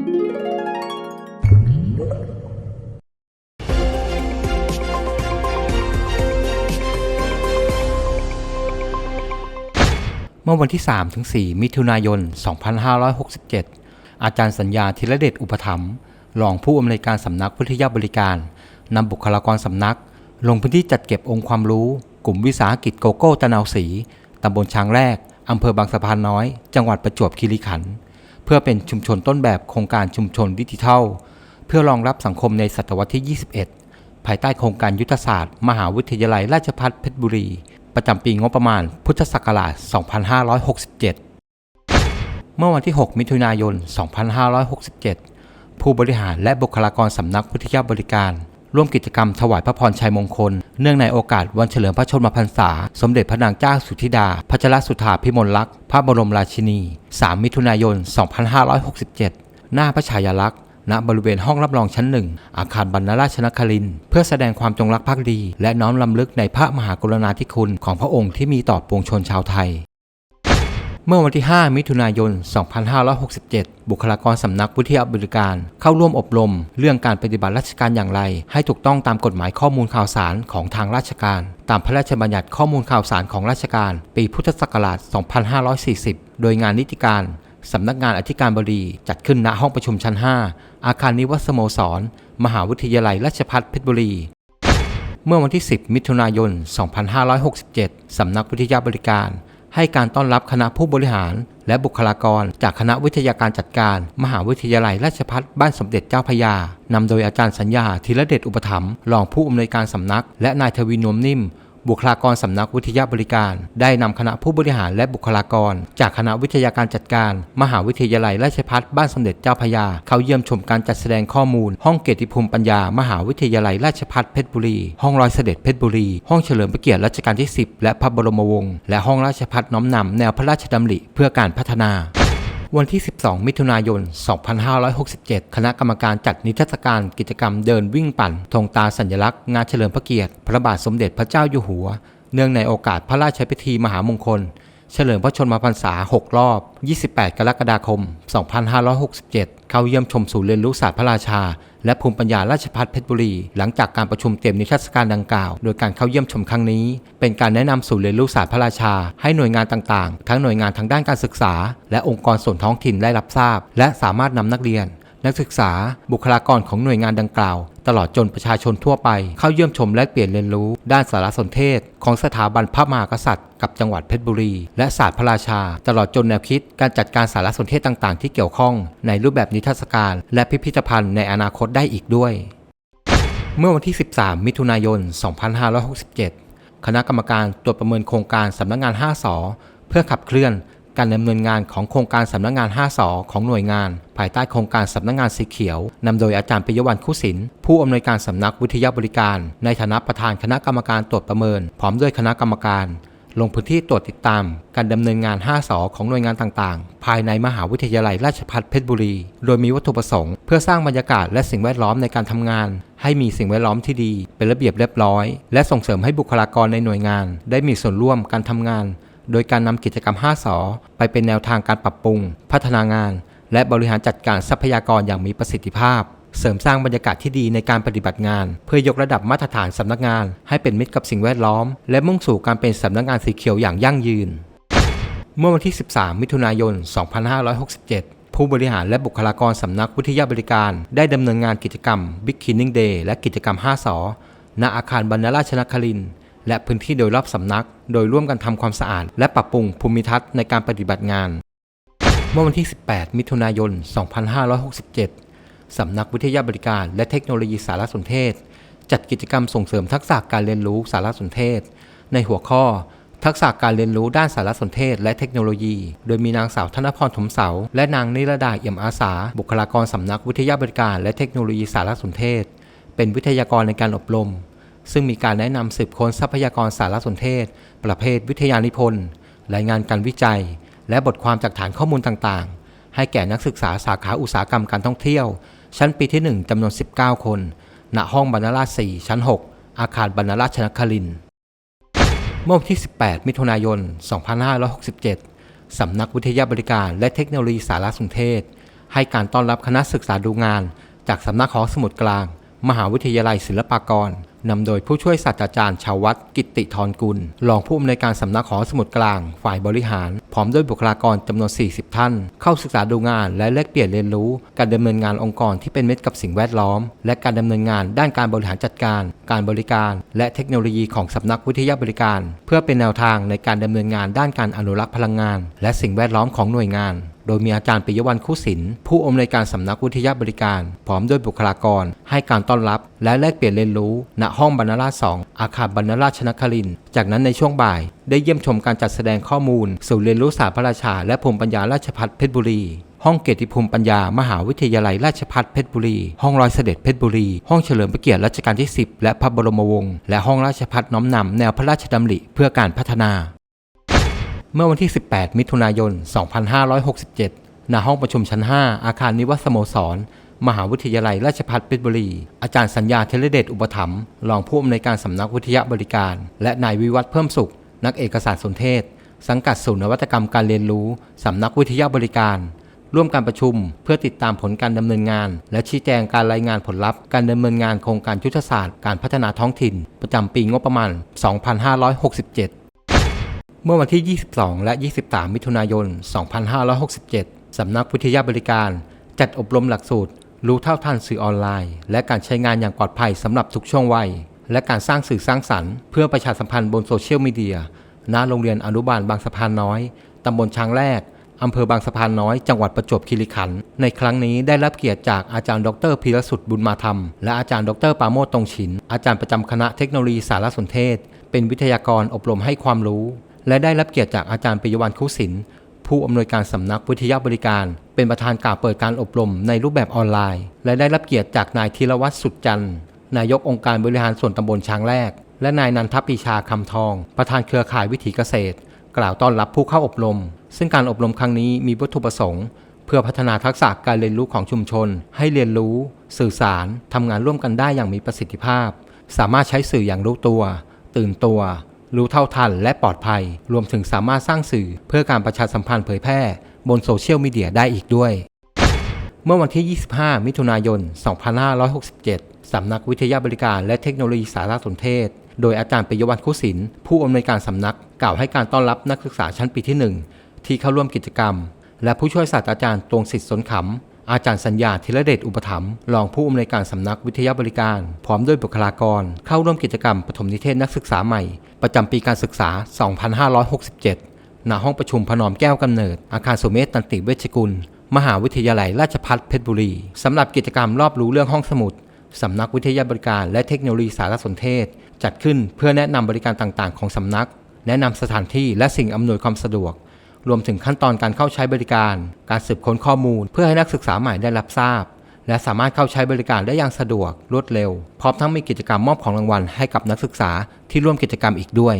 เมื่อวันที่ 3-4 มิถุนายน 2567 อาจารย์สัญญาธีรเดชอุปถัมภ์รองผู้อำนวยการสำนักวิทยาบริการนำบุคลากรสำนัก ลงพื้นที่จัดเก็บองค์ความรู้ กลุ่มวิสาหกิจโกโก้ตะนาวสีตำบลช้างแรกอำเภอบางสะพานน้อย จังหวัดประจวบคีรีขันธ์ พื่อเป็นชุมชนต้นแบบโครงการชุมชนดิจิทัล เพื่อรองรับสังคมในศตวรรษที่ 21 ภายใต้โครงการยุทธศาสตร์ มหาวิทยาลัยราชภัฏเพชรบุรี ประจำปีงบประมาณ พุทธศักราช 2567 เมื่อวันที่ 6 มิถุนายน 2567 ผู้บริหารและบุคลากรสำนักวิทยาบริการ ร่วมกิจกรรมถวายพระพรชัยมงคล เนื่องในโอกาสวันเฉลิมพระชนมพรรษา สมเด็จพระนางเจ้าสุธิดา พัชรสุธาพิมลลักษณ์ พระบรมราชินี 3 มิถุนายน 2567 หน้าพระฉายาลักษณ์ณบริเวณห้องรับรองชั้นหนึ่ง อาคารบรรณราชนคริน เพื่อแสดงความจงรักภักดี และน้อมลำลึกในพระมหากรุณาธิคุณของพระองค์ที่มีต่อปวงชนชาวไทย เมื่อวันที่ 5 มิถุนายน 2567 บุคลากรสำนักวิทยาบริการ เข้าร่วมอบรม เรื่องการปฏิบัติราชการอย่างไร ให้ถูกต้องตามกฎหมายข้อมูลข่าวสารของทางราชการ ตามพระราชบัญญัติข้อมูลข่าวสารของราชการ ปีพุทธศักราช 2540 โดยงานนิติการสำนักงานอธิการบดีจัดขึ้นณห้องประชุมชั้น 5 อาคารนิวัสโมสร มหาวิทยาลัยราชภัฏเพชรบุรี เมื่อวันที่ 10 มิถุนายน 2567 สำนักวิทยาบริการ ให้การต้อนรับคณะผู้บริหาร และบุคลากร จากคณะวิทยาการจัดการ มหาวิทยาลัยราชภัฏบ้านสมเด็จเจ้าพยานำโดยอาจารย์สัญญาธีรเดชอุปถัมภ์รองผู้อำนวยการสำนัก และนายทวีนวมนิ่ม บุคลากรสำนักวิทยาบริการ ได้นำคณะผู้บริหารและบุคลากร จากคณะวิทยาการจัดการ มหาวิทยาลัยราชภัฏบ้านสมเด็จเจ้าพยา เข้าเยี่ยมชมการจัดแสดงข้อมูล ห้องเกียรติภูมิปัญญา มหาวิทยาลัยราชภัฏเพชรบุรี ห้องรอยเสด็จเพชรบุรี ห้องเฉลิมพระเกียรติรัชกาลที่ 10 และพระบรมวงศ์และห้องราชภัฏน้อมนำแนวพระราชดำริเพื่อการพัฒนา วันที่ 12 มิถุนายน 2567 คณะกรรมการจัดนิทรรศการกิจกรรมเดินวิ่งปั่นธงตาสัญลักษณ์งานเฉลิมพระเกียรติ พระบาทสมเด็จพระเจ้าอยู่หัว เนื่องในโอกาสพระราชพิธีมหามงคล เฉลิมพระชนมพรรษา 6 รอบ 28 กรกฎาคม 2567 เข้าเยี่ยมชมศูนย์เรียนรู้ศาสตร์พระราชา และภูมิปัญญาราชภัฏเพชรบุรี หลังจากการประชุมเตรียมนิทรรศการดังกล่าว โดยการเข้าเยี่ยมชมครั้งนี้ เป็นการแนะนำศูนย์เรียนรู้ศาสตร์พระราชา ให้หน่วยงานต่างๆ ทั้งหน่วยงานทางด้านการศึกษา และองค์กรส่วนท้องถิ่นได้รับทราบ และสามารถนำนักเรียน นักศึกษา บุคลากรของหน่วยงานดังกล่าว ตลอดจนประชาชนทั่วไป เข้าเยี่ยมชมและเปลี่ยนเรียนรู้ ด้านสารสนเทศ ของสถาบันพระมหากษัตริย์ กับจังหวัดเพชรบุรี และศาสตร์พระราชา ตลอดจนแนวคิดการจัดการสารสนเทศต่างๆ ที่เกี่ยวข้อง ในรูปแบบนิทรรศการ และพิพิธภัณฑ์ในอนาคตได้อีกด้วย เมื่อวันที่ 13 มิถุนายน 2567 คณะกรรมการตรวจประเมินโครงการสำนักงาน 5สเพื่อขับเคลื่อน การดำเนินงานของโครงการสำนักงาน 5สอของหน่วยงาน ภายใต้โครงการสำนักงานสีเขียวนำโดยอาจารย์ปิยวัน์คุศินผู้อำนวยการสำนักวิทยาบริการ ในฐานะประธานคณะกรรมการตรวจประเมิน พร้อมด้วยคณะกรรมการ ลงพื้นที่ตรวจติดตาม การดำเนินงาน 5สอของหน่วยงานต่างๆ ภายในมหาวิทยาลัยราชภัฏเพชรบุรี โดยมีวัตถุประสงค์เพื่อสร้างบรรยากาศและสิ่งแวดล้อมในการทำงาน ให้มีสิ่งแวดล้อมที่ดี เป็นระเบียบเรียบร้อย และส่งเสริมให้บุคลากรในหน่วยงาน ได้มีส่วนร่วมการทำงาน โดยการนำกิจกรรม 5สอไปเป็นแนวทางการปรับปรุง พัฒนางาน และบริหารจัดการทรัพยากรอย่างมีประสิทธิภาพ เสริมสร้างบรรยากาศที่ดีในการปฏิบัติงาน เพื่อยกระดับมาตรฐานสำนักงาน ให้เป็นมิตรกับสิ่งแวดล้อม และมุ่งสู่การเป็นสำนักงานสีเขียวอย่างยั่งยืน เมื่อวันที่ 13 มิถุนายน 2567ผู้บริหารและบุคลากรสำนักวิทยาบริการ ได้ดำเนินงานกิจกรรม Big Cleaning Day และกิจกรรม 5สอณอาคารบรรณราชนครินทร์ และพื้นที่โดยรอบสำนัก โดยร่วมกันทำความสะอาด และปรับปรุงภูมิทัศน์ในการปฏิบัติงาน เมื่อวันที่ 18 มิถุนายน 2567 สำนักวิทยาบริการและเทคโนโลยีสารสนเทศ จัดกิจกรรมส่งเสริมทักษะการเรียนรู้สารสนเทศ ในหัวข้อ ทักษะการเรียนรู้ด้านสารสนเทศ และเทคโนโลยี โดยมีนางสาวธนพรถมเสา และนางนิรดาเอี่ยมอาสา บุคลากรสำนักวิทยาบริการและเทคโนโลยีสารสนเทศ เป็นวิทยากรในการอบรม ซึ่งมีการแนะนำสืบค้นทรัพยากรสารสนเทศ ประเภทวิทยานิพนธ์รายงานการวิจัย และบทความจากฐานข้อมูลต่างๆ ให้แก่นักศึกษาสาขาอุตสาหกรรมการท่องเที่ยว ชั้นปีที่ 1จำนวน 19 คน ณ ห้องบรรณราช4ชั้น 6 อาคารบรรณราชนครินเมื่อวันที่ 18 มิถุนายน 2567 สำนักวิทยาบริการและเทคโนโลยีสารสนเทศ ให้การต้อนรับคณะศึกษาดูงาน จากสำนักหอสมุดกลาง มหาวิทยาลัยศิลปากร นำโดยผู้ช่วยศาสตราจารย์ชาววัดกิติธรกุล รองผู้อำนวยการสำนักหอสมุดกลาง ฝ่ายบริหาร พร้อมด้วยบุคลากรจำนวน 40 ท่าน เข้าศึกษาดูงานและแลกเปลี่ยนเรียนรู้ การดำเนินงานองค์กรที่เป็นมิตรกับสิ่งแวดล้อม และการดำเนินงานด้านการบริหารจัดการ การบริการ และเทคโนโลยีของสำนักวิทยาบริการ เพื่อเป็นแนวทางในการดำเนินงานด้านการอนุรักษ์พลังงาน และสิ่งแวดล้อมของหน่วยงาน ดยมีอาจารย์ปิยวันคุศินผู้อำนวยการสำนักวิทยาบริการ พร้อมด้วยบุคลากร ให้การต้อนรับ และแลกเปลี่ยนเรียนรู้ ณห้องบรรณราชสองอาคารบรรณราชนคริน จากนั้นในช่วงบ่าย ได้เยี่ยมชมการจัดแสดงข้อมูลสู่เรียนรู้ศาสตร์พระราชา และภูมิปัญญาราชพัฒเพชรบุรีห้องเกียรติภูมิปัญญามหาวิทยาลัยราชภัฏเพชรบุรี ห้องรอยเสด็จเพชรบุรี ห้องเฉลิมพระเกียรติรัชกาลที่ 10 และพระบรมวงศ์ และห้องราชพัฒน้อมนำแนวพระราชดำริเพื่อการพัฒนา เมื่อวันที่ 18 มิถุนายน 2567 ณ ห้องประชุมชั้น 5 อาคารนิวัสโมสร มหาวิทยาลัยราชภัฏเพชรบุรี อาจารย์สัญญาเทเลเดชอุปถัมภ์รองผู้อำนวยการสำนักวิทยาบริการ และนายวิวัฒน์เพิ่มสุข นักเอกสารสนเทศ สังกัดศูนย์นวัตกรรมการเรียนรู้สำนักวิทยาบริการ ร่วมการประชุมเพื่อติดตามผลการดำเนินงาน และชี้แจงการรายงานผลลัพธ์การดำเนินงานโครงการยุทธศาสตร์การพัฒนาท้องถิ่น ประจำปีงบประมาณ 2567 เมื่อวันที่ 22 และ 23 มิถุนายน 2567 สำนักวิทยาบริการ จัดอบรมหลักสูตร รู้เท่าทันสื่อออนไลน์ และการใช้งานอย่างปลอดภัยสำหรับทุกช่วงวัย และการสร้างสื่อสร้างสรรค์ เพื่อประชาสัมพันธ์บนโซเชียลมีเดีย ณ โรงเรียนอนุบาลบางสะพานน้อย ตำบลช้างแรก อำเภอบางสะพานน้อย จังหวัดประจวบคีรีขันธ์ ในครั้งนี้ได้รับเกียรติจากอาจารย์ดรพีรสุดบุญมาธรรม และอาจารย์ดรปาโมทตรงฉิน อาจารย์ประจำคณะเทคโนโลยีสารสนเทศ เป็นวิทยากรอบรมให้ความรู้ และได้รับเกียรติจากอาจารย์ปิยวันคุศินผู้อำนวยการสำนักวิทยาบริการ เป็นประธานกล่าวเปิดการอบรมในรูปแบบออนไลน์ และได้รับเกียรติจากนายธีรวัตรสุดจันทร์นายกองค์การบริหารส่วนตำบลช้างแรก และนายนันทปรีชาคำทอง ประธานเครือข่ายวิถีเกษตร กล่าวต้อนรับผู้เข้าอบรม ซึ่งการอบรมครั้งนี้มีวัตถุประสงค์ เพื่อพัฒนาทักษะการเรียนรู้ของชุมชน ให้เรียนรู้ สื่อสารทำงานร่วมกันได้อย่างมีประสิทธิภาพ สามารถใช้สื่ออย่างรู้ตัว ตื่นตัว รู้เท่าทันและปลอดภัย รวมถึงสามารถสร้างสื่อเพื่อการประชาสัมพันธ์เผยแพร่ บนโซเชียลมีเดียได้อีกด้วย เมื่อวันที่ 25 มิถุนายน 2567 สำนักวิทยาบริการและเทคโนโลยีสารสนเทศ โดยอาจารย์ปิยวัฒน์คุศินผู้อำนวยการสำนักกล่าวให้การต้อนรับนักศึกษาชั้นปีที่ 1 ที่เข้าร่วมกิจกรรม และผู้ช่วยศาสตราจารย์ตวงสิทธิ์สนขำอาจารย์สัญญาธีรเดชอุปถัมภ์รองผู้อำนวยการสำนักวิทยาบริการ พร้อมด้วยบุคลากร เข้าร่วมกิจกรรมปฐมนิเทศนักศึกษาใหม่ ประจำปีการศึกษา 2567 ณ ห้องประชุมพนอมแก้วกำเนิด อาคารสุเมธตันติเวชกุล มหาวิทยาลัยราชภัฏเพชรบุรี สำหรับกิจกรรมรอบรู้เรื่องห้องสมุด สำนักวิทยาบริการและเทคโนโลยีสารสนเทศ จัดขึ้นเพื่อแนะนำบริการต่างๆ ของสำนัก แนะนำสถานที่และสิ่งอำนวยความสะดวก รวมถึงขั้นตอนการเข้าใช้บริการ การสืบค้นข้อมูล เพื่อให้นักศึกษาใหม่ได้รับทราบ และสามารถเข้าใช้บริการได้อย่างสะดวกรวดเร็ว พร้อมทั้งมีกิจกรรมมอบของรางวัลให้กับนักศึกษาที่ร่วมกิจกรรมอีกด้วย